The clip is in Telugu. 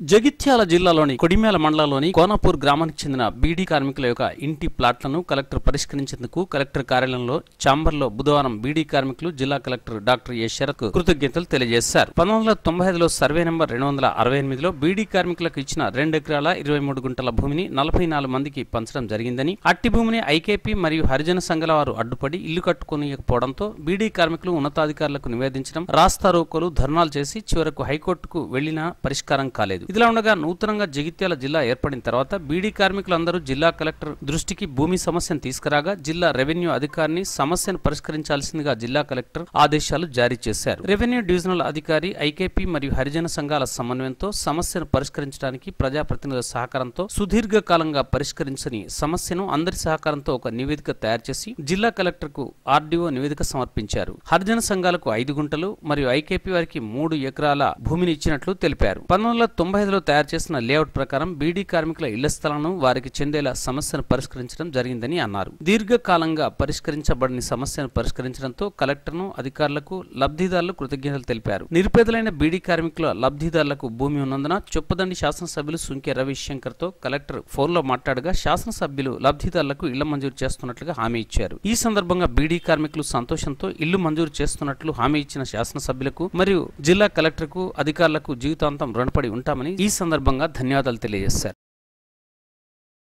జగిత్యాల జిల్లాలోని కొడిమేల మండలంలోని కోనాపూర్ గ్రామానికి చెందిన బీడీ కార్మికుల యొక్క ఇంటి ప్లాట్లను కలెక్టర్ పరిష్కరించేందుకు కలెక్టర్ కార్యాలయంలో చాంబర్లో బుధవారం బీడీ కార్మికులు జిల్లా కలెక్టర్ డాక్టర్ ఏ శరత్ కృతజ్ఞతలు తెలియజేశారు. పంతొమ్మిది వందల తొంభై ఐదులో సర్వే నెంబర్ రెండు వందల అరవై ఎనిమిదిలో బీడీ కార్మికులకు ఇచ్చిన రెండు ఎకరాల ఇరవై మూడు గుంటల భూమిని నలభై నాలుగు మందికి పంచడం జరిగిందని అట్టి భూమిని ఐకేపీ మరియు హరిజన సంఘాల వారు అడ్డుపడి ఇల్లు కట్టుకోనియకపోవడంతో బీడీ కార్మికులు ఉన్నతాధికారులకు నివేదించడం రాస్తారోకోలు ధర్నాలు చేసి చివరకు హైకోర్టుకు వెళ్ళినా పరిష్కారం కాలేదు. ఇదిలా ఉండగా నూతనంగా జగిత్యాల జిల్లా ఏర్పడిన తర్వాత బీడీ కార్మికులందరూ జిల్లా కలెక్టర్ దృష్టికి భూమి సమస్యను తీసుకురాగా జిల్లా రెవెన్యూ అధికారిని సమస్యను పరిష్కరించాల్సిందిగా జిల్లా కలెక్టర్ ఆదేశాలు జారీ చేశారు. రెవెన్యూ డివిజనల్ అధికారి ఐకేపీ మరియు హరిజన సంఘాల సమన్వయంతో సమస్యను పరిష్కరించడానికి ప్రజాప్రతినిధుల సహకారంతో సుదీర్ఘకాలంగా పరిష్కరించని సమస్యను అందరి సహకారంతో ఒక నివేదిక తయారు చేసి జిల్లా కలెక్టర్కు ఆర్డీఓ నివేదిక సమర్పించారు. హరిజన సంఘాలకు ఐదు గుంటలు మరియు ఐకేపీ వారికి మూడు ఎకరాల భూమిని ఇచ్చినట్లు తెలిపారు. పంతొమ్మిది వందల తొంభై ఐదులో తయారు చేసిన లేఅవుట్ ప్రకారం బీడీ కార్మికుల ఇళ్ళ స్థలాలను వారికి చెందేలా సమస్యను పరిష్కరించడం జరిగిందని అన్నారు. దీర్ఘకాలంగా పరిష్కరించబడని సమస్యను పరిష్కరించడంతో కలెక్టర్ను అధికారులకు లబ్ధిదారులు కృతజ్ఞతలు తెలిపారు. నిరుపేదలైన బీడీ కార్మికుల లబ్ధిదారులకు భూమి ఉన్నందున చొప్పదండి శాసనసభ్యులు సుంకే రవిశంకర్తో కలెక్టర్ ఫోన్లో మాట్లాడగా శాసనసభ్యులు లబ్ధిదారులకు ఇళ్ళ మంజూరు చేస్తున్నట్లుగా హామీ ఇచ్చారు. ఈ సందర్భంగా బీడీ కార్మికులు సంతోషంతో ఇల్లు మంజూరు చేస్తున్నట్లు హామీ ఇచ్చిన శాసనసభ్యులకు మరియు జిల్లా కలెక్టర్కు అధికారులకు జీవితాంతం రుణపడి ఉంటామని ఈ సందర్భంగా ధన్యవాదాలు తెలియజేశారు